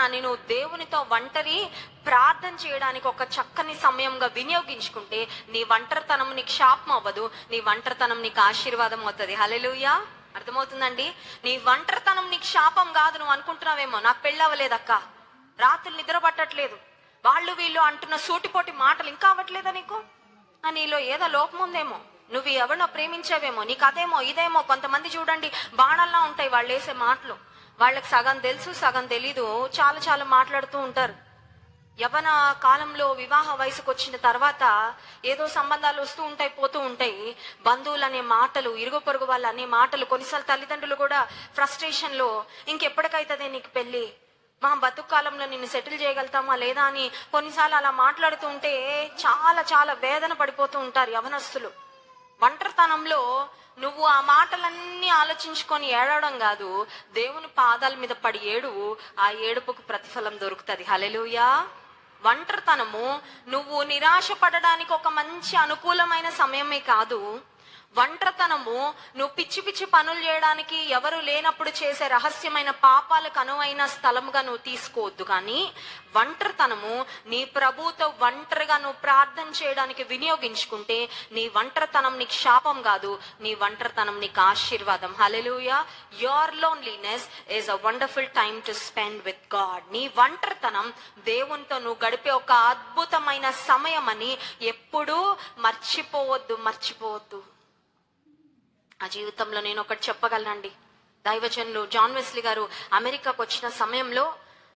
దినాన నేను దేవునితో ఒంటరి ప్రార్థన చేయడానికి ఒక చక్కని సమయంగా వినియోగించుకుంటే నీ ఒంటరితనం నీకు శాపం అవ్వదు నీ ఒంటరితనం నీకు ఆశీర్వాదం అవుతుంది. హలెలుయా అర్థమవుతుందండి? నీ ఒంటరితనం నీకు శాపం కాదు నువ్వు అనుకుంటున్నావేమో. నాకు పెళ్ళవలేదక్క రాత్రులు నిద్ర పట్టట్లేదు. వాళ్ళు వీళ్ళు అంటున్న సూటిపోటి మాటలు ఇంకా అవ్వట్లేదా నీకు? ఆ నీలో ఏదో లోపం ఉందేమో. నువ్వు ఎవరినో ప్రేమించావేమో నీకు అదేమో ఇదేమో. కొంతమంది చూడండి బాణల్లా ఉంటాయి వాళ్ళు వేసే మాటలు. వాళ్ళకి సగం తెలుసు సగం తెలీదు. చాలా చాలా మాట్లాడుతూ ఉంటారు. యవన కాలంలో వివాహ వయసుకు వచ్చిన తర్వాత ఏదో సంబంధాలు వస్తూ ఉంటాయి పోతూ ఉంటాయి. బంధువులు అనే మాటలు ఇరుగు పొరుగు వాళ్ళు అనే మాటలు. కొన్నిసార్లు తల్లిదండ్రులు కూడా ఫ్రస్ట్రేషన్లో ఇంకెప్పటికైతుందే నీకు పెళ్ళి? మా బతుకు కాలంలో నిన్ను సెటిల్ చేయగలుగుతామా లేదా? అని కొన్నిసార్లు అలా మాట్లాడుతూ ఉంటే చాలా చాలా వేదన పడిపోతూ ఉంటారు యవనస్తులు ఒంటరితనంలో నువ్వు ఆ మాటలన్నీ ఆలోచించుకొని ఏడవడం కాదు దేవుని పాదాల మీద పడి ఏడువు ఆ ఏడుపుకు ప్రతిఫలం దొరుకుతుంది. హలెలుయా ఒంటరితనము నువ్వు నిరాశ పడడానికి ఒక మంచి అనుకూలమైన సమయమే కాదు. ఒంటరితనము నువ్వు పిచ్చి పిచ్చి పనులు చేయడానికి ఎవరు లేనప్పుడు చేసే రహస్యమైన పాపాలకు అనువైన స్థలముగా నువ్వు తీసుకోవద్దు. కానీ ఒంటరితనము నీ ప్రభుతో ఒంటరిగా నువ్వు ప్రార్థన చేయడానికి వినియోగించుకుంటే నీ ఒంటరితనం నీకు శాపం కాదు నీ ఒంటరితనం నీకు ఆశీర్వాదం. Hallelujah your loneliness is a wonderful time to spend with God నీ ఒంటరితనం దేవునితో నువ్వు గడిపే ఒక అద్భుతమైన సమయం అని ఎప్పుడూ మర్చిపోవద్దు మర్చిపోవద్దు. ఆ జీవితంలో నేను ఒకటి చెప్పగలనండి. దైవజనులు జాన్ వెస్లీ గారు అమెరికాకు వచ్చిన సమయంలో